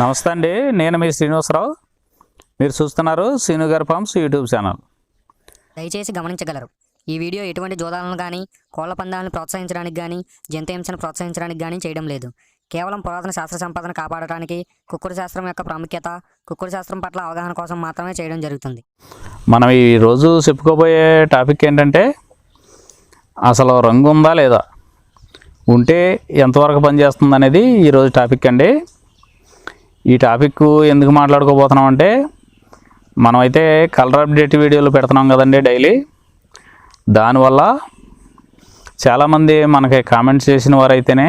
నమస్తే అండి. నేను మీ శ్రీనివాసరావు. మీరు చూస్తున్నారు శ్రీను గారి ఫార్మ్స్ యూట్యూబ్ ఛానల్. దయచేసి గమనించగలరు. ఈ వీడియో ఎటువంటి జోదాలను కానీ కోళ్ళ పందాలను ప్రోత్సహించడానికి కానీ జంతు హింసను ప్రోత్సహించడానికి కానీ చేయడం లేదు. కేవలం పురాతన శాస్త్ర సంపదను కాపాడటానికి కుక్కుడు శాస్త్రం యొక్క ప్రాముఖ్యత కుక్కుడు శాస్త్రం పట్ల అవగాహన కోసం మాత్రమే చేయడం జరుగుతుంది. మనం ఈరోజు చెప్పుకోబోయే టాపిక్ ఏంటంటే అసలు రంగు ఉందా లేదా? ఉంటే ఎంతవరకు పనిచేస్తుంది అనేది ఈరోజు టాపిక్ అండి. ఈ టాపిక్ ఎందుకు మాట్లాడుకోబోతున్నాం అంటే మనమైతే కలర్ అప్డేట్ వీడియోలు పెడుతున్నాం కదండి డైలీ. దానివల్ల చాలామంది మనకి కామెంట్స్ చేసిన వారైతేనే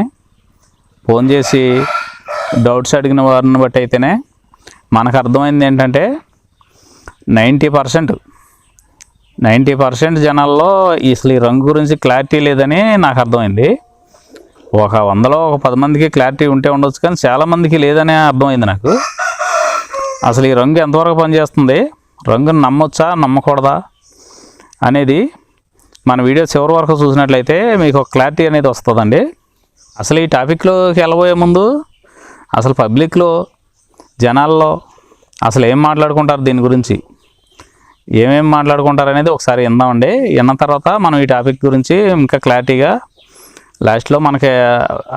ఫోన్ చేసి డౌట్స్ అడిగిన వారిని బట్టి అయితేనే మనకు అర్థమైంది ఏంటంటే నైంటీ పర్సెంట్ నైంటీ పర్సెంట్ జనాల్లో అసలు ఈ రంగు గురించి క్లారిటీ లేదని నాకు అర్థమైంది. ఒక వందలో ఒక పది మందికి క్లారిటీ ఉంటే ఉండొచ్చు కానీ చాలామందికి లేదనే అర్థమైంది నాకు. అసలు ఈ రంగు ఎంతవరకు పనిచేస్తుంది? రంగును నమ్మొచ్చా? నమ్మకూడదా? అనేది మన వీడియో చివరి వరకు చూసినట్లయితే మీకు ఒక క్లారిటీ అనేది వస్తుందండి. అసలు ఈ టాపిక్లోకి వెళ్ళబోయే ముందు అసలు పబ్లిక్లో జనాల్లో అసలు ఏం మాట్లాడుకుంటారు దీని గురించి? ఏమేమి మాట్లాడుకుంటారు అనేది ఒకసారి విందామండి. విన్న తర్వాత మనం ఈ టాపిక్ గురించి ఇంకా క్లారిటీగా లాస్ట్లో మనకి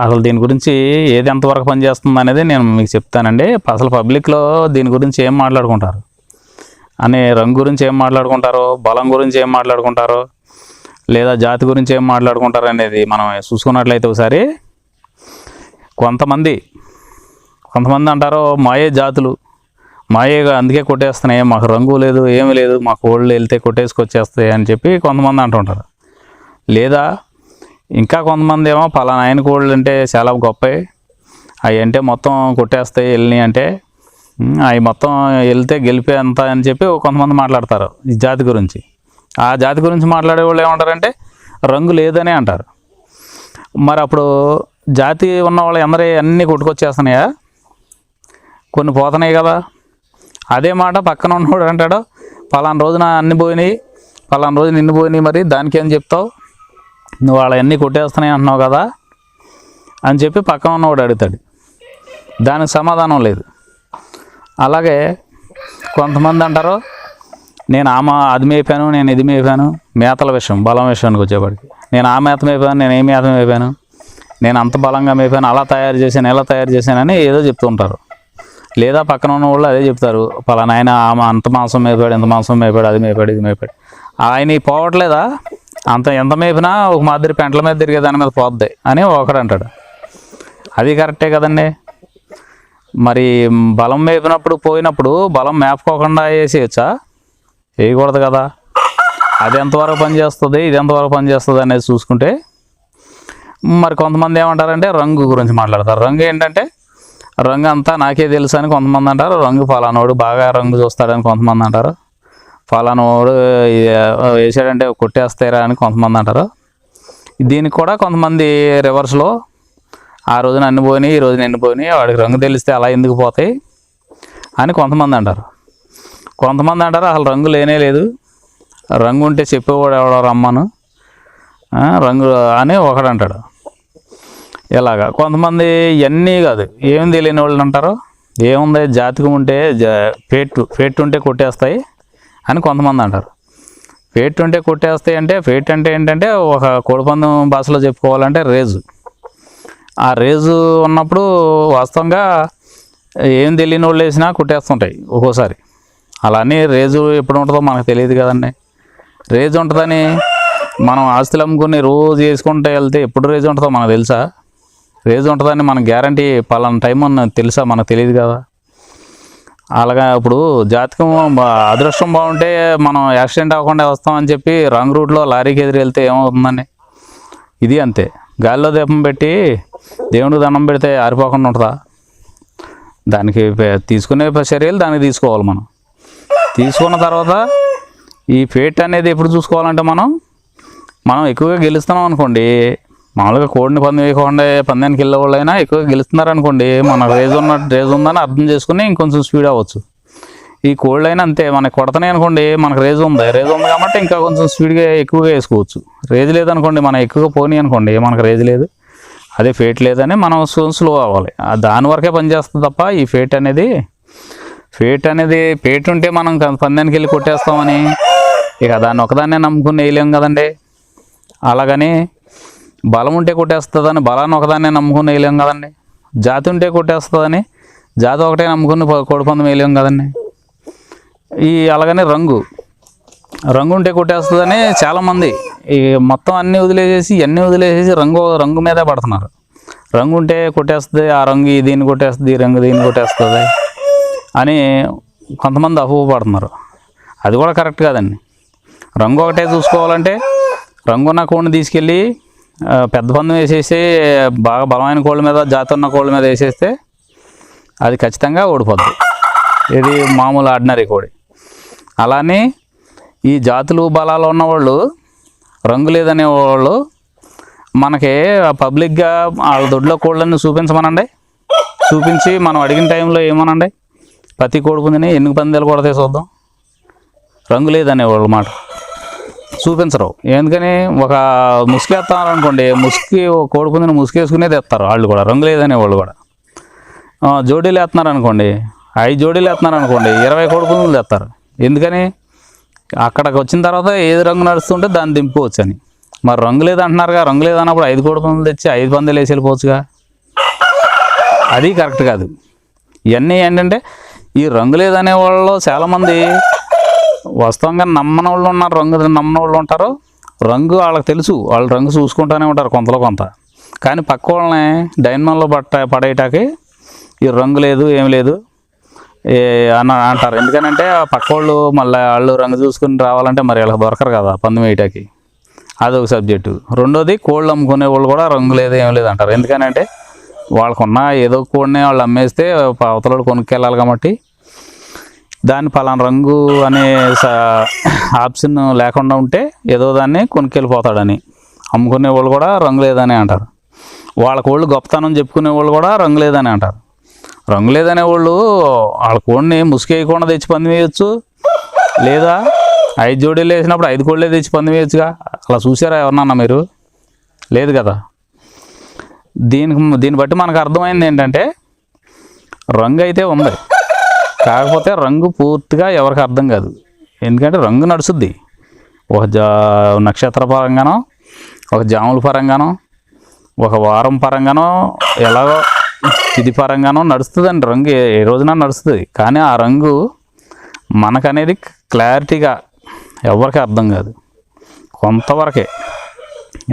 అసలు దీని గురించి ఏది ఎంతవరకు పనిచేస్తుంది అనేది నేను మీకు చెప్తానండి. అసలు పబ్లిక్లో దీని గురించి ఏం మాట్లాడుకుంటారు? అనే రంగు గురించి ఏం మాట్లాడుకుంటారో? బలం గురించి ఏం మాట్లాడుకుంటారో? లేదా జాతి గురించి ఏం మాట్లాడుకుంటారు అనేది మనం చూసుకున్నట్లయితే ఒకసారి కొంతమంది కొంతమంది అంటారు మాయే జాతులు. మాయేగా అందుకే కొట్టేస్తున్నాయి. మాకు రంగు లేదు ఏమీ లేదు. మాకు ఓళ్ళు వెళ్తే కొట్టేసుకొచ్చేస్తాయి అని చెప్పి కొంతమంది అంటుంటారు. లేదా ఇంకా కొంతమంది ఏమో పలానా ఆయన కోళ్ళు అంటే చాలా గొప్పవి. అవి అంటే మొత్తం కొట్టేస్తాయి వెళ్ళినాయి అంటే. అవి మొత్తం వెళ్తే గెలిపే అంత అని చెప్పి కొంతమంది మాట్లాడతారు ఈ జాతి గురించి. ఆ జాతి గురించి మాట్లాడే వాళ్ళు ఏమంటారంటే రంగు లేదనే అంటారు. మరి అప్పుడు జాతి ఉన్న వాళ్ళు అందరూ అన్నీ కొట్టుకొచ్చేస్తున్నాయా? కొన్ని పోతున్నాయి కదా. అదే మాట పక్కన ఉన్నవాడు అంటాడు పలానా రోజున అన్ని పోయినాయి పలానా రోజు నిన్ను పోయినాయి మరి దానికి ఏం చెప్తావు? నువ్వు వాళ్ళన్నీ కొట్టేస్తున్నాయి అంటున్నావు కదా అని చెప్పి పక్కన ఉన్నవాడు అడుగుతాడు. దానికి సమాధానం లేదు. అలాగే కొంతమంది అంటారు నేను ఆ మా అది మేపాను నేను ఇది మేపాను మేతల విషయం బలం విషయానికి వచ్చేవాడికి. నేను ఆ మేత మేపాను నేను ఏ మేత మేపాను నేను అంత బలంగా మేపాను అలా తయారు చేశాను ఎలా తయారు చేశానని ఏదో చెప్తూ ఉంటారు. లేదా పక్కన ఉన్న వాళ్ళు అదే చెప్తారు పలానా ఆయన ఆమె అంత మాంసం మేపాడు ఎంత మాంసం మేపాడు అది మేపాడు ఇది మేపాడు. ఆయన పోవట్లేదా? అంత ఎంత మేపినా ఒక మాదిరి పెంటల మీద తిరిగే దాని మీద పోద్ది అని ఒకడు అంటాడు. అది కరెక్టే కదండి. మరి బలం మేపినప్పుడు పోయినప్పుడు బలం మేపుకోకుండా వేసేయచ్చా? వేయకూడదు కదా. అది ఎంతవరకు పనిచేస్తుంది ఇది ఎంతవరకు పనిచేస్తుంది అనేది చూసుకుంటే మరి కొంతమంది ఏమంటారంటే రంగు గురించి మాట్లాడతారు. రంగు ఏంటంటే రంగు అంతా నాకే తెలుసు అని కొంతమంది అంటారు. రంగు ఫలానోడు బాగా రంగు చూస్తాడని కొంతమంది అంటారు. ఫలానా వాడు వేసాడంటే కొట్టేస్తారా అని కొంతమంది అంటారు. దీనికి కూడా కొంతమంది రివర్స్లో ఆ రోజున అన్ని పోయినాయి ఈ రోజున ఎన్ని పోయినాయి వాడికి రంగు తెలిస్తే అలా ఎందుకు పోతాయి అని కొంతమంది అంటారు. కొంతమంది అంటారు అసలు రంగు లేనే లేదు. రంగు ఉంటే చెప్పేవాడు ఎవడో రమ్మను. రంగు అని ఒకడు అంటాడు. ఇలాగా కొంతమంది ఇవన్నీ కాదు. ఏం తెలియని వాళ్ళు అంటారు. ఏముంది? జాతకం ఉంటే జా పెట్టు ఫేట్ ఉంటే కొట్టేస్తాయి. అని కొంతమంది అంటారు. ఫేట్ ఉంటే కొట్టేస్తాయి అంటే ఫేట్ అంటే ఏంటంటే ఒక కోడిపందం భాషలో చెప్పుకోవాలంటే రేజు. ఆ రేజు ఉన్నప్పుడు వాస్తవంగా ఏం తెలియని వాళ్ళు వేసినా కుట్టేస్తుంటాయి ఒక్కోసారి. అలా అని రేజు ఎప్పుడు ఉంటుందో మనకు తెలియదు కదండి. రేజు ఉంటుందని మనం ఆస్తులు అమ్ముకుని రోజు వేసుకుంటే వెళ్తే ఎప్పుడు రేజు ఉంటుందో మనకు తెలుసా? రేజు ఉంటుందని మన గ్యారంటీ పలానా టైం అని తెలుసా? మనకు తెలియదు కదా? అలాగా ఇప్పుడు జాతకం బా- అదృష్టం బాగుంటే మనం యాక్సిడెంట్ అవ్వకుండా వస్తామని చెప్పి రాంగ్ రూట్లో లారీకి ఎదురు వెళ్తే ఏమవుతుందని ఇది అంతే. గాలిలో దీపం పెట్టి దేవుడికి దండం పెడితే ఆరిపోకుండా ఉంటుందా? దానికి తీసుకునే చర్యలు దానికి తీసుకోవాలి మనం. తీసుకున్న తర్వాత ఈ ఫేట్ అనేది ఎప్పుడు చూసుకోవాలంటే మనం? మనం ఎక్కువగా గెలుస్తున్నాం అనుకోండి మామూలుగా కోడిని పందెం వేయకుండా పందానికి వెళ్ళే వాళ్ళైనా ఎక్కువ గెలుస్తున్నారు అనుకోండి మన రేజ్ ఉన్న రేజ్ ఉందని అర్థం చేసుకుని ఇంకొంచెం స్పీడ్ అవ్వచ్చు. ఈ కోళ్ళు అయినా అంతే మనకి కొడతాయి అనుకోండి మనకు రేజ్ ఉంది. రేజ్ ఉంది కాబట్టి ఇంకా కొంచెం స్పీడ్గా ఎక్కువగా వేసుకోవచ్చు. రేజ్ లేదనుకోండి మనం ఎక్కువగా పోనీ అనుకోండి మనకు రేజ్ లేదు. అదే ఫేట్ లేదని మనం స్లో అవ్వాలి. దాని వరకే పనిచేస్తుంది తప్ప ఈ ఫేట్ అనేది ఫేట్ అనేది ఫేట్ ఉంటే మనం పందానికి వెళ్ళి కొట్టేస్తామని. ఇక దాన్ని ఒకదాన్నే నమ్ముకుని వేయలేం కదండి. అలాగని బలం ఉంటే కొట్టేస్తుందని బలాన్ని ఒకదాన్నే నమ్ముకుని వేయలేం కదండి. జాతి ఉంటే కొట్టేస్తుందని జాతి ఒకటే నమ్ముకుని కోడిపందం వేయలేం కదండి. ఈ అలాగనే రంగు. రంగు ఉంటే కొట్టేస్తుందని చాలామంది ఈ మొత్తం అన్నీ వదిలేసేసి అన్నీ వదిలేసేసి రంగు రంగు మీదే పడుతున్నారు. రంగు ఉంటే కొట్టేస్తుంది ఆ రంగు ఈ దీన్ని కొట్టేస్తుంది ఈ రంగు దీన్ని కొట్టేస్తుంది అని కొంతమంది అపోహ పడుతున్నారు అది కూడా కరెక్ట్ కాదండి. రంగు ఒకటే చూసుకోవాలంటే రంగు ఉన్న కోడిని తీసుకెళ్ళి పెద్ద పందెం వేసేసి బాగా బలమైన కోళ్ళ మీద జాతి ఉన్న కోళ్ళ మీద వేసేస్తే అది ఖచ్చితంగా ఓడిపోద్ది. ఇది మామూలు ఆర్డినరీ కోడి. అలానే ఈ జాతులు బలాలు ఉన్నవాళ్ళు రంగు లేదనే వాళ్ళు మనకి పబ్లిక్గా వాళ్ళ దొడ్లో కోళ్ళని చూపించమనండి. చూపించి మనం అడిగిన టైంలో ఏమనండి? ప్రతి కోడి పుందిని ఎన్ని పందాలు కూడా చూద్దాం. రంగు లేదనే వాళ్ళు మాట. చూపించరు. ఎందుకని ఒక ముసుగు వేస్తున్నారు అనుకోండి ముసుగు కోడి పుందిని ముసుగు వేసుకునేది వేస్తారు వాళ్ళు కూడా రంగు లేదనే వాళ్ళు కూడా. జోడీలు వేస్తున్నారు అనుకోండి ఐదు జోడీలు వేస్తున్నారు అనుకోండి ఇరవై కోడి పుందులు తెస్తారు. ఎందుకని? అక్కడికి వచ్చిన తర్వాత ఏది రంగు నడుస్తుంటే దాన్ని దింపుకోవచ్చు అని మరి రంగు లేదు అంటున్నారుగా రంగు లేదు అన్నప్పుడు ఐదు కోడి పందులు తెచ్చి ఐదు పందులు వేసి వెళ్ళిపోవచ్చుగా? అది కరెక్ట్ కాదు. ఇవన్నీ ఏంటంటే ఈ రంగు లేదనే వాళ్ళు చాలామంది వాస్తవంగా నమ్మని వాళ్ళు ఉన్నారు రంగు నమ్మని వాళ్ళు ఉంటారు. రంగు వాళ్ళకి తెలుసు. వాళ్ళు రంగు చూసుకుంటూనే ఉంటారు కొంతలో కొంత. కానీ పక్క వాళ్ళని డైన్మాన్లో పట్ట పడేయటానికి ఈ రంగు లేదు ఏం లేదు. ఏ అని అంటారు. ఎందుకనంటే ఆ పక్క వాళ్ళు మళ్ళీ వాళ్ళు రంగు చూసుకుని రావాలంటే మరి వాళ్ళకి దొరకరు కదా పందెం వేయటానికి. అదొక సబ్జెక్టు. రెండోది కోళ్ళు అమ్ముకునే వాళ్ళు కూడా రంగు లేదు ఏం లేదు అంటారు. ఎందుకనంటే వాళ్ళకున్న ఏదో కోడిని వాళ్ళు అమ్మేస్తే అవతల కొనుక్కెళ్ళాలి కాబట్టి దాన్ని పలానా రంగు అనే ఆప్షన్ లేకుండా ఉంటే ఏదో దాన్ని కొనుక్కెళ్ళిపోతాడని. అమ్ముకునే వాళ్ళు కూడా రంగు లేదని అంటారు. వాళ్ళ కోళ్ళు గొప్పతనం చెప్పుకునే వాళ్ళు కూడా రంగు లేదని అంటారు. రంగు లేదనే వాళ్ళు వాళ్ళ కోడిని ముసుకేయకుండా తెచ్చి పంది వేయచ్చు లేదా ఐదు జోడీలు వేసినప్పుడు ఐదు కోళ్ళే తెచ్చి పంది వేయచ్చుగా అలా చూసారా ఎవరన్నా మీరు? లేదు కదా. దీనికి దీన్ని బట్టి మనకు అర్థమైంది ఏంటంటే రంగు అయితే ఉంది. కాకపోతే రంగు పూర్తిగా ఎవరికి అర్థం కాదు. ఎందుకంటే రంగు నడుస్తుంది. ఒక జా నక్షత్ర పరంగానో ఒక జాముల పరంగానో ఒక వారం పరంగానో ఎలాగో ఇది పరంగానో నడుస్తుందండి రంగు. ఏ ఏ రోజున నడుస్తుంది. కానీ ఆ రంగు మనకనేది క్లారిటీగా ఎవరికి అర్థం కాదు. కొంతవరకే.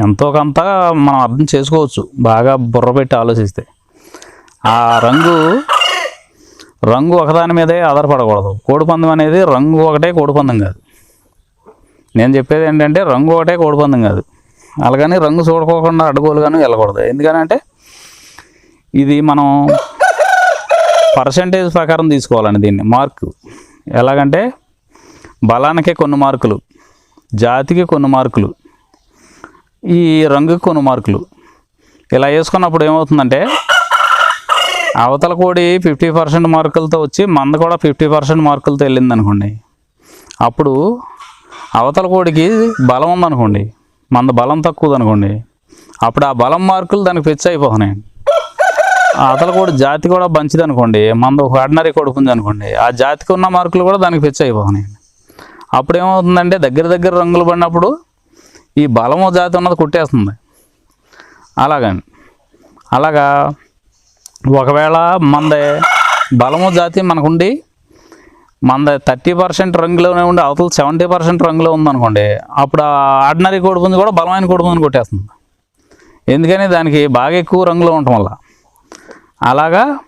ఎంతో కొంత మనం అర్థం చేసుకోవచ్చు. బాగా బుర్ర పెట్టి ఆలోచిస్తే. ఆ రంగు రంగు ఒకదాని మీదే ఆధారపడకూడదు. కోడిపందం అనేది రంగు ఒకటే కోడిపందం కాదు. నేను చెప్పేది ఏంటంటే రంగు ఒకటే కోడిపందం కాదు. అలాగని రంగు చూడుకోకుండా కానీ వెళ్ళకూడదు. ఎందుకనంటే ఇది మనం పర్సంటేజ్ ప్రకారం తీసుకోవాలండి దీన్ని. మార్కు. ఎలాగంటే బలానికి కొన్ని మార్కులు జాతికి కొన్ని మార్కులు ఈ రంగుకి కొన్ని మార్కులు. ఇలా వేసుకున్నప్పుడు ఏమవుతుందంటే అవతల కోడి ఫిఫ్టీ పర్సెంట్ మార్కులతో వచ్చి మంద కూడా ఫిఫ్టీ పర్సెంట్ మార్కులతో వెళ్ళింది అనుకోండి. అప్పుడు అవతల కోడికి బలం ఉందనుకోండి మంద బలం తక్కువది అనుకోండి. అప్పుడు ఆ బలం మార్కులు దానికి ఫిక్స్ అయిపోతున్నాయి. అవతల కోడి జాతి కూడా మంచిది అనుకోండి. మంద ఒక ఆర్డినరీ కొడుకుంది అనుకోండి. ఆ జాతికి ఉన్న మార్కులు కూడా దానికి ఫిక్స్ అయిపోతున్నాయి. అప్పుడు ఏమవుతుందంటే దగ్గర దగ్గర రంగులు పడినప్పుడు ఈ బలము జాతి ఉన్నది కుట్టేస్తుంది. అలాగని. అలాగా ఒకవేళ మందే బలము జాతి మనకుండి మన థర్టీ పర్సెంట్ రంగులోనే ఉండి అవతల సెవెంటీ పర్సెంట్ రంగులో ఉందనుకోండి అప్పుడు ఆర్డినరీ కోడిపుంది కూడా బలమైన కోడిపుంది కొట్టేస్తుంది. ఎందుకని దానికి బాగా ఎక్కువ రంగులో ఉండటం వల్ల. అలాగా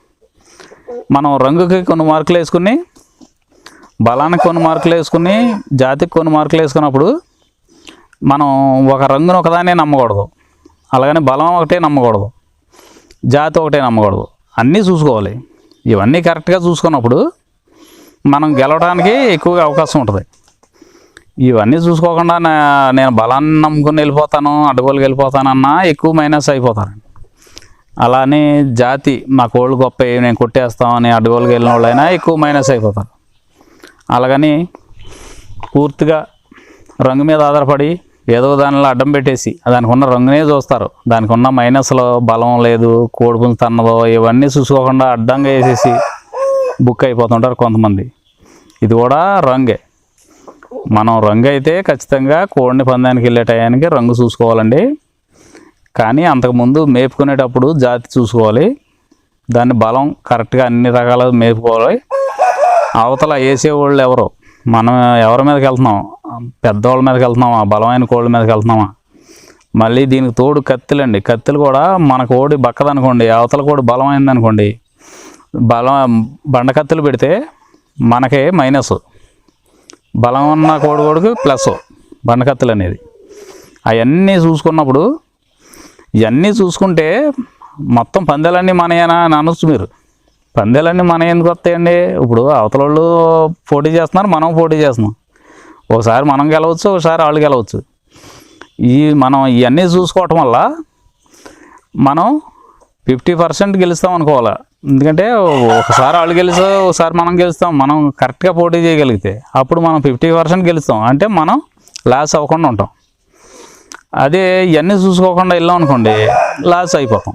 మనం రంగుకి కొన్ని మార్కులు వేసుకుని బలానికి కొన్ని మార్కులు వేసుకుని జాతికి కొన్ని మార్కులు వేసుకున్నప్పుడు మనం ఒక రంగును ఒకదానే నమ్మకూడదు. అలాగని బలం ఒకటే నమ్మకూడదు. జాతి ఒకటే నమ్మకూడదు. అన్నీ చూసుకోవాలి. ఇవన్నీ కరెక్ట్గా చూసుకున్నప్పుడు మనం గెలవడానికి ఎక్కువగా అవకాశం ఉంటుంది. ఇవన్నీ చూసుకోకుండా నేను బలాన్ని నమ్ముకుని వెళ్ళిపోతాను అడ్డగోలుకి వెళ్ళిపోతానన్నా ఎక్కువ మైనస్ అయిపోతారు. అలానే జాతి మా కోళ్ళు గొప్ప నేను కొట్టేస్తామని అడ్డగోలుకి వెళ్ళిన వాళ్ళైనా ఎక్కువ మైనస్ అయిపోతారు. అలాగని పూర్తిగా రంగు మీద ఆధారపడి ఏదో దానిలో అడ్డం పెట్టేసి దానికి ఉన్న రంగునే చూస్తారు. దానికి ఉన్న మైనస్లో బలం లేదు కోడిపుంజు తన్నదో ఇవన్నీ చూసుకోకుండా అడ్డంగా వేసేసి బుక్ అయిపోతుంటారు కొంతమంది. ఇది కూడా రంగే. మనం రంగు అయితే ఖచ్చితంగా కోడిని పందానికి వెళ్ళే టయానికి రంగు చూసుకోవాలండి. కానీ అంతకుముందు మేపుకునేటప్పుడు జాతి చూసుకోవాలి. దాని బలం కరెక్ట్గా అన్ని రకాల మేపుకోవాలి. అవతల వేసేవాళ్ళు ఎవరు? మనం ఎవరి మీదకి వెళ్తున్నాం? పెద్దవాళ్ళ మీదకి వెళ్తున్నామా? బలమైన కోళ్ళ మీదకి వెళ్తున్నామా? మళ్ళీ దీనికి తోడు కత్తులండి. కత్తులు కూడా మన కోడి బక్కదనుకోండి. అవతల కోడి బలమైంది అనుకోండి బలం బండ కత్తులు పెడితే మనకి మైనస్. బలం ఉన్న కోడి కోడికి ప్లస్ బండ కత్తులు అనేది. అవన్నీ చూసుకున్నప్పుడు ఇవన్నీ చూసుకుంటే మొత్తం పందెలన్నీ మనయేనా అని అనొచ్చు మీరు. పందెలన్నీ మన ఎందుకు వస్తాయండి? ఇప్పుడు అవతల వాళ్ళు పోటీ చేస్తున్నారు మనం పోటీ చేస్తున్నాం. ఒకసారి మనం గెలవచ్చు ఒకసారి వాళ్ళు గెలవచ్చు. ఈ మనం ఇవన్నీ చూసుకోవటం వల్ల మనం ఫిఫ్టీ పర్సెంట్ గెలుస్తాం అనుకోవాలి. ఎందుకంటే ఒకసారి వాళ్ళు గెలిస్తే ఒకసారి మనం గెలుస్తాం. మనం కరెక్ట్గా పోటీ చేయగలిగితే అప్పుడు మనం ఫిఫ్టీ పర్సెంట్ గెలుస్తాం. అంటే మనం లాస్ అవ్వకుండా ఉంటాం. అదే ఇవన్నీ చూసుకోకుండా వెళ్ళాం అనుకోండి లాస్ అయిపోతాం.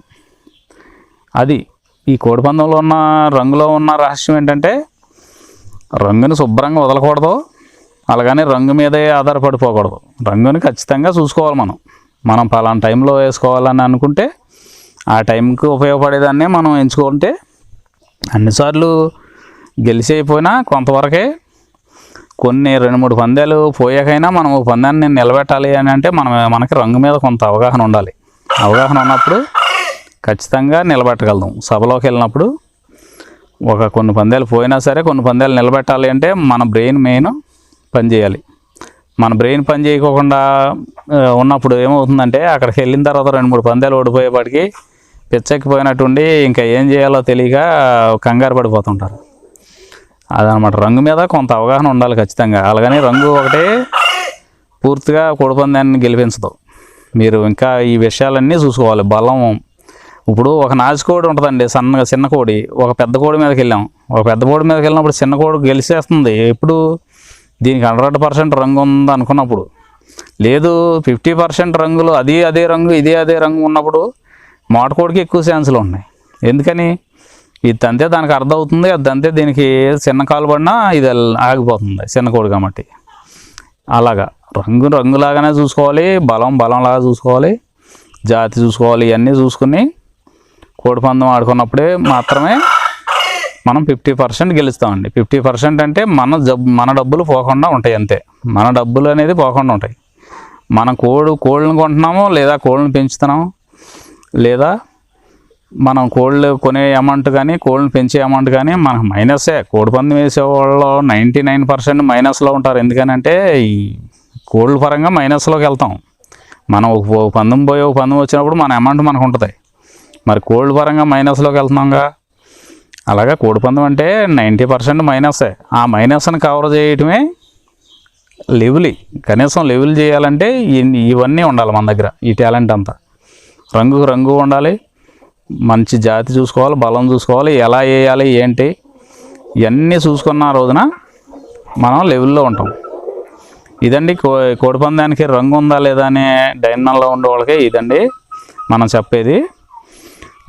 అది ఈ కోడిపందంలో ఉన్న రంగులో ఉన్న రహస్యం ఏంటంటే రంగుని శుభ్రంగా వదలకూడదు. అలాగని రంగు మీదే ఆధారపడిపోకూడదు. రంగుని ఖచ్చితంగా చూసుకోవాలి మనం. మనం పలానా టైంలో వేసుకోవాలని అనుకుంటే ఆ టైంకి ఉపయోగపడేదాన్ని మనం ఎంచుకుంటే అన్నిసార్లు గెలిచి అయిపోయినా కొంతవరకే కొన్ని రెండు మూడు పందాలు పోయాకైనా మనం ఒక పందాన్ని నిలబెట్టాలి అని అంటే మనం మనకి రంగు మీద కొంత అవగాహన ఉండాలి. అవగాహన ఉన్నప్పుడు ఖచ్చితంగా నిలబెట్టగలం సభలోకి వెళ్ళినప్పుడు ఒక కొన్ని పందాలు పోయినా సరే కొన్ని పందాలు నిలబెట్టాలి అంటే మన బ్రెయిన్ మెయిన్ పనిచేయాలి. మన బ్రెయిన్ పని చేయకోకుండా ఉన్నప్పుడు ఏమవుతుందంటే అక్కడికి వెళ్ళిన తర్వాత రెండు మూడు పందాలు ఓడిపోయేపాటికి పిచ్చెక్కిపోయినట్టుండి ఇంకా ఏం చేయాలో తెలియక కంగారు పడిపోతుంటారు. అదనమాట. రంగు మీద కొంత అవగాహన ఉండాలి ఖచ్చితంగా. అలాగని రంగు ఒకటే పూర్తిగా కోడిపందాన్ని గెలిపించదు. మీరు ఇంకా ఈ విషయాలన్నీ చూసుకోవాలి. బలం. ఇప్పుడు ఒక నాజు కోడి ఉంటుందండి సన్నగా చిన్న కోడి. ఒక పెద్ద కోడి మీదకి వెళ్ళాం. ఒక పెద్ద కోడి మీదకి వెళ్ళినప్పుడు చిన్న కోడి గెలిచేస్తుంది. ఎప్పుడు దీనికి హండ్రెడ్ పర్సెంట్ రంగు ఉంది అనుకున్నప్పుడు. లేదు ఫిఫ్టీ పర్సెంట్ రంగులు అది అదే రంగు ఇదే అదే రంగు ఉన్నప్పుడు మాటకోడికి ఎక్కువ ఛాన్సులు ఉన్నాయి. ఎందుకని? ఇది తంతే దానికి అర్థం అవుతుంది అది తంతే దీనికి చిన్న కాలు పడినా ఇది ఆగిపోతుంది చిన్న కోడి కాబట్టి. అలాగా. రంగు రంగులాగానే చూసుకోవాలి బలం బలంలాగా చూసుకోవాలి జాతి చూసుకోవాలి ఇవన్నీ చూసుకుని కోడిపందం ఆడుకున్నప్పుడే మాత్రమే మనం ఫిఫ్టీ పర్సెంట్ గెలుస్తామండి. ఫిఫ్టీ పర్సెంట్ అంటే మన జబ్ మన డబ్బులు పోకుండా ఉంటాయి అంతే. మన డబ్బులు అనేది పోకుండా ఉంటాయి. మన కోళ్ళు కోళ్ళని కొంటున్నాము లేదా కోళ్ళని పెంచుతున్నాము లేదా మనం కోళ్ళు కొనే అమౌంట్ కానీ కోళ్ళని పెంచే అమౌంట్ కానీ మనకు మైనసే కోడిపందం వేసే వాళ్ళు నైంటీ నైన్ పర్సెంట్ మైనస్లో ఉంటారు. ఎందుకనంటే ఈ కోళ్ళ పరంగా మైనస్లోకి వెళ్తాం. మనం ఒక పందం పందెం పోయి ఒక పందెం వచ్చినప్పుడు మన అమౌంట్ మనకు ఉంటుంది. మరి కోళ్ళ పరంగా మైనస్లోకి వెళ్తున్నాంగా? అలాగే కోడిపందం అంటే నైంటీ పర్సెంట్ మైనసే. ఆ మైనస్ని కవర్ చేయటమే లెవెల్. కనీసం లెవెల్ చేయాలంటే ఇవన్నీ ఉండాలి మన దగ్గర ఈ టాలెంట్ అంతా. రంగు రంగు ఉండాలి మంచి జాతి చూసుకోవాలి బలం చూసుకోవాలి ఎలా వేయాలి ఏంటి ఇవన్నీ చూసుకున్న రోజున మనం లెవెల్లో ఉంటాం. ఇదండి కో కోడిపందానికి రంగు ఉందా లేదా అనే డైనల్లో ఉండే వాళ్ళకే ఇదండి మనం చెప్పేది.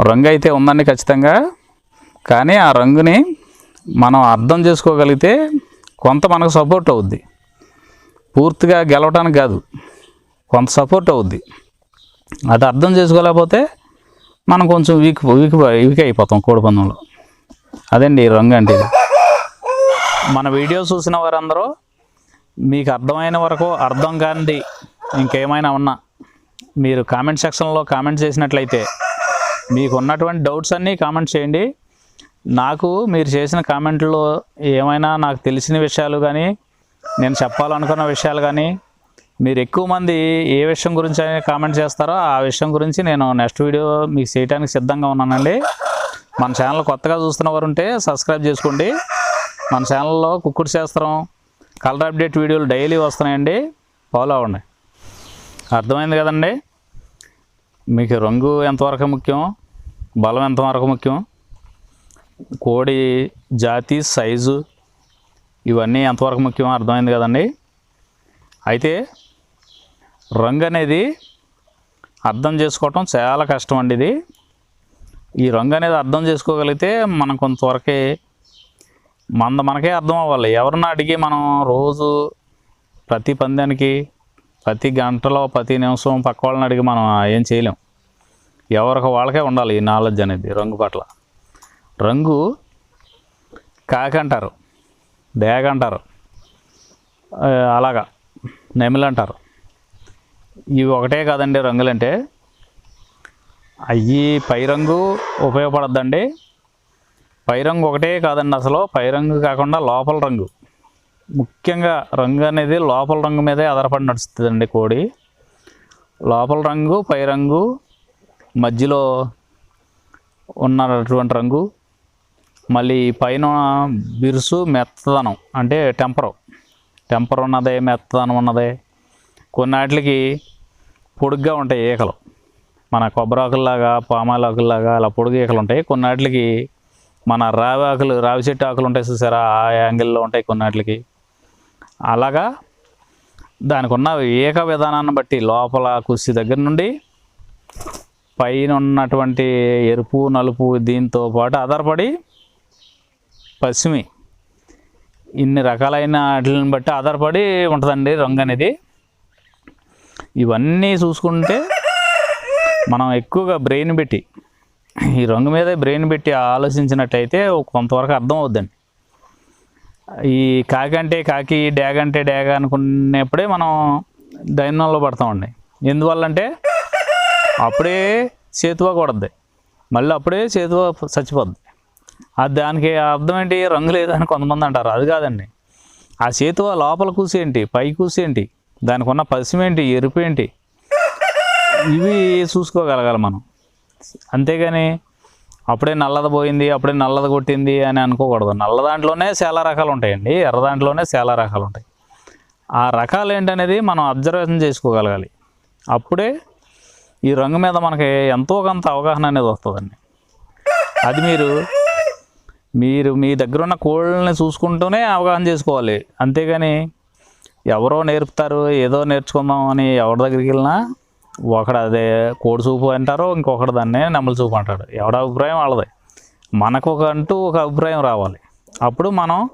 రంగు అయితే ఉందండి ఖచ్చితంగా. కానీ ఆ రంగుని మనం అర్థం చేసుకోగలిగితే కొంత మనకు సపోర్ట్ అవుద్ది. పూర్తిగా గెలవటానికి కాదు కొంత సపోర్ట్ అవుద్ది. అది అర్థం చేసుకోలేకపోతే మనం కొంచెం వీక్ వీక్ వీక్ అయిపోతాం కోడిపందంలో అదండి ఈ రంగు అంటే మన వీడియో చూసిన వారందరూ మీకు అర్థమైన వరకు అర్థం కానిది ఇంకేమైనా ఉన్నా మీరు కామెంట్ సెక్షన్లో కామెంట్ చేసినట్లయితే మీకు ఉన్నటువంటి డౌట్స్ అన్నీ కామెంట్ చేయండి. నాకు మీరు చేసిన కామెంట్లో ఏమైనా నాకు తెలిసిన విషయాలు కానీ నేను చెప్పాలనుకున్న విషయాలు కానీ మీరు ఎక్కువ మంది ఏ విషయం గురించి అయినా కామెంట్ చేస్తారో ఆ విషయం గురించి నేను నెక్స్ట్ వీడియో మీకు చేయడానికి సిద్ధంగా ఉన్నానండి. మన ఛానల్ కొత్తగా చూస్తున్న వారు ఉంటే సబ్స్క్రైబ్ చేసుకోండి. మన ఛానల్లో కుక్కుడు శాస్త్రం కలర్ అప్డేట్ వీడియోలు డైలీ వస్తున్నాయండి. ఫాలో అవ్వండి. అర్థమైంది కదండి? మీకు రంగు ఎంతవరకు ముఖ్యం? బలం ఎంతవరకు ముఖ్యం? కోడి జాతి సైజు ఇవన్నీ ఎంతవరకు ముఖ్యం అర్థమైంది కదండి. అయితే రంగు అనేది అర్థం చేసుకోవటం చాలా కష్టం అండి ఇది. ఈ రంగు అనేది అర్థం చేసుకోగలిగితే మనం కొంతవరకే మంద మనకే అర్థం అవ్వాలి ఎవరన్నా అడిగి మనం రోజు ప్రతి పందానికి ప్రతి గంటలో ప్రతి నిమిషం పక్క వాళ్ళని అడిగి మనం ఏం చేయలేం. ఎవరికి వాళ్ళకే ఉండాలి ఈ నాలెడ్జ్ అనేది రంగు పట్ల. రంగు కాకంటారు డేగ అంటారు అలాగా నెమిలి అంటారు ఇవి ఒకటే కాదండి రంగులంటే. అవి పై రంగు ఉపయోగపడద్దండి. పై రంగు ఒకటే కాదండి అసలు. పై రంగు కాకుండా లోపల రంగు. ముఖ్యంగా రంగు అనేది లోపల రంగు మీదే ఆధారపడి నడుస్తుందండి కోడి. లోపల రంగు పై రంగు మధ్యలో ఉన్నటువంటి రంగు. మళ్ళీ పైన బిరుసు మెత్తదనం అంటే టెంపరు. టెంపర్ ఉన్నదే మెత్తదనం ఉన్నదే. కొన్నాటికి పొడుగ్గా ఉంటాయి ఈకలు. మన కొబ్బరి పామాలాకుల్లాగా అలా పొడుగు ఈకలు ఉంటాయి. కొన్నాటికి మన రావి ఆకులు రావి చెట్టు ఆకులు ఉంటాయి చూసారా? ఆ యాంగిల్లో ఉంటాయి కొన్నాటికి. అలాగా దానికి ఉన్న ఏక విధానాన్ని బట్టి లోపల కుర్చీ దగ్గర నుండి పైన ఉన్నటువంటి ఎరుపు నలుపు దీంతో పాటు ఆధారపడి పశ్చిమి. ఇన్ని రకాలైన వాటిని బట్టి ఆధారపడి ఉంటుందండి రంగు అనేది. ఇవన్నీ చూసుకుంటే మనం ఎక్కువగా బ్రెయిన్ పెట్టి ఈ రంగు మీద బ్రెయిన్ పెట్టి ఆలోచించినట్టయితే కొంతవరకు అర్థం అవుద్దండి ఈ కాకి అంటే కాకి డ్యాగ్ అంటే డ్యాగ్ అనుకునేప్పుడే మనం దైన్యంలో పడతామండి. ఎందువల్లంటే అప్పుడే చేతువా కొడద్ది. మళ్ళీ అప్పుడే చేతువా చచ్చిపోద్ది అది దానికి అర్థం ఏంటి? రంగు లేదని కొంతమంది అంటారు. అది కాదండి. ఆ చేతువ లోపల కూసేంటి పై కూసేంటి దానికి ఉన్న పసిమేంటి ఎరుపు ఏంటి? ఇవి చూసుకోగలగాలి మనం. అంతేగాని అప్పుడే నల్లది పోయింది అప్పుడే నల్లది కొట్టింది అని అనుకోకూడదు. నల్ల దాంట్లోనే చాలా రకాలు ఉంటాయండి. ఎర్ర దాంట్లోనే చాలా రకాలు ఉంటాయి. ఆ రకాలు ఏంటనేది మనం అబ్జర్వేషన్ చేసుకోగలగాలి. అప్పుడే ఈ రంగు మీద మనకి ఎంతో కొంత అవగాహన అనేది వస్తుందండి. అది మీరు మీరు మీ దగ్గర ఉన్న కోళ్ళని చూసుకుంటూనే అవగాహన చేసుకోవాలి. అంతేగాని ఎవరో నేర్పుతారు ఏదో నేర్చుకుందాం అని ఎవరి దగ్గరికి వెళ్ళినా ఒకడు అదే కోడి చూపు అంటారు ఇంకొకటి దాన్నే నెమలి చూపు అంటాడు. ఎవడ అభిప్రాయం వాళ్ళదే. మనకు ఒక అంటూ ఒక అభిప్రాయం రావాలి. అప్పుడు మనం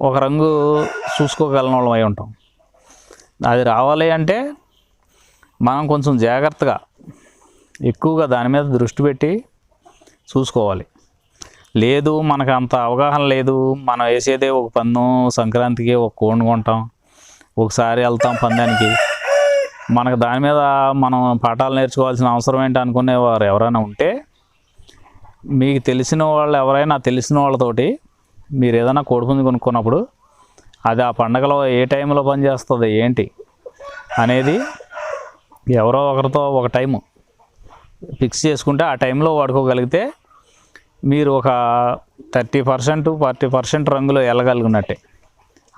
ఒక రంగు చూసుకోగలన వాళ్ళం అయి ఉంటాం. అది రావాలి అంటే మనం కొంచెం జాగ్రత్తగా ఎక్కువగా దాని మీద దృష్టి పెట్టి చూసుకోవాలి. లేదు మనకు అంత అవగాహన లేదు. మనం వేసేదే ఒక పన్ను సంక్రాంతికి ఒక కోడిని కొంటాం. ఒకసారి వెళ్తాం పందానికి. మనకు దాని మీద మనం పాఠాలు నేర్చుకోవాల్సిన అవసరం ఏంటి అనుకునేవారు ఎవరైనా ఉంటే మీకు తెలిసిన వాళ్ళు ఎవరైనా తెలిసిన వాళ్ళతోటి మీరు ఏదైనా కోడిపుంజు కొనుక్కున్నప్పుడు అది ఆ పండగలో ఏ టైంలో పనిచేస్తుంది ఏంటి అనేది ఎవరో ఒకరితో ఒక టైము ఫిక్స్ చేసుకుంటే ఆ టైంలో వాడుకోగలిగితే మీరు ఒక థర్టీ పర్సెంట్ ఫార్టీ పర్సెంట్ రంగులో వెళ్ళగలిగినట్టే.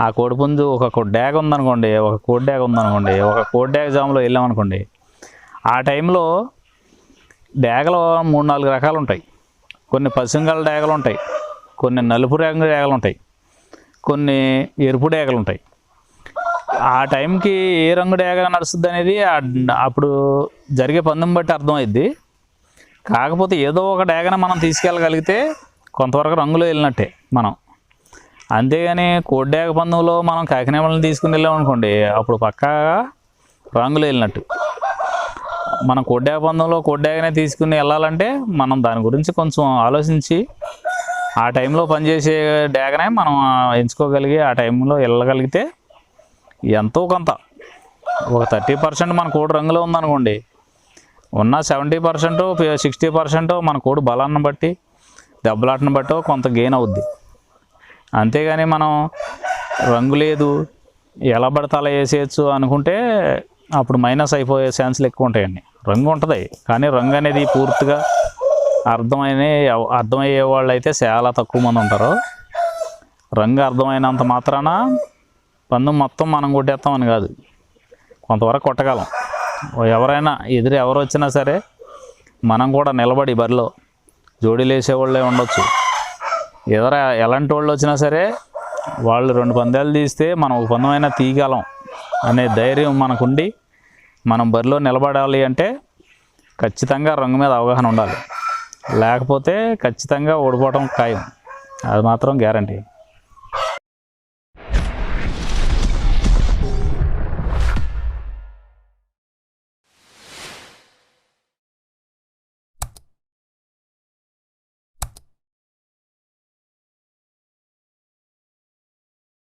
ఆ కోడిపుంజు ఒక కొ- డ్యాగ్ ఉందనుకోండి ఒక కోడి డ్యాగ్ ఉందనుకోండి ఒక కోడి డ్యాగ్ జామ్లో వెళ్ళామనుకోండి ఆ టైంలో డ్యాగలు మూడు నాలుగు రకాలు ఉంటాయి. కొన్ని పసింగల డ్యాగలు ఉంటాయి కొన్ని నలుపు రంగు డ్యాగలు ఉంటాయి కొన్ని ఎరుపు డ్యాగలు ఉంటాయి. ఆ టైంకి ఏ రంగు డ్యాగ నడుస్తుంది అనేది అప్పుడు జరిగే పందెం బట్టి అర్థమైద్ది. కాకపోతే ఏదో ఒక డ్యాగన మనం తీసుకెళ్ళగలిగితే కొంతవరకు రంగులో వెళ్ళినట్టే మనం. అంతేగాని కోడ్డాక పందంలో మనం కాకినాడలను తీసుకుని వెళ్ళామనుకోండి అప్పుడు పక్కాగా రంగులు వెళ్ళినట్టు. మనం కోడ్డాక పందంలో కోడ్డాకనే తీసుకుని వెళ్ళాలంటే మనం దాని గురించి కొంచెం ఆలోచించి ఆ టైంలో పనిచేసే డాగనే మనం ఎంచుకోగలిగి ఆ టైంలో వెళ్ళగలిగితే ఎంతో కొంత. ఒక థర్టీ పర్సెంట్ మన కోడి రంగులో ఉందనుకోండి ఉన్న సెవెంటీ పర్సెంట్ సిక్స్టీ పర్సెంట్ మన కోడి బలాన్ని బట్టి దెబ్బలాటను బట్టో కొంత గెయిన్ అవుద్ది. అంతేగాని మనం రంగు లేదు ఎలా పడితే అలా వేసేయచ్చు అనుకుంటే అప్పుడు మైనస్ అయిపోయే ఛాన్సులు ఎక్కువ ఉంటాయండి. రంగు ఉంటుంది కానీ రంగు అనేది పూర్తిగా అర్థమైన అర్థమయ్యే వాళ్ళు అయితే చాలా తక్కువ మంది ఉంటారు. రంగు అర్థమైనంత మాత్రాన పందెం మొత్తం మనం కొట్టేస్తామని కాదు. కొంతవరకు కొట్టగలం. ఎవరైనా ఎదురు ఎవరు వచ్చినా సరే మనం కూడా నిలబడి బరిలో జోడీలు వేసేవాళ్ళే ఉండొచ్చు. ఎదర ఎలాంటి వాళ్ళు వచ్చినా సరే వాళ్ళు రెండు పందాలు తీస్తే మనం ఒక పందమైనా తీయగలం అనే ధైర్యం మనకుండి మనం బరిలో నిలబడాలి అంటే ఖచ్చితంగా రంగు మీద అవగాహన ఉండాలి. లేకపోతే ఖచ్చితంగా ఓడిపోవడం ఖాయం. అది మాత్రం గ్యారంటీ.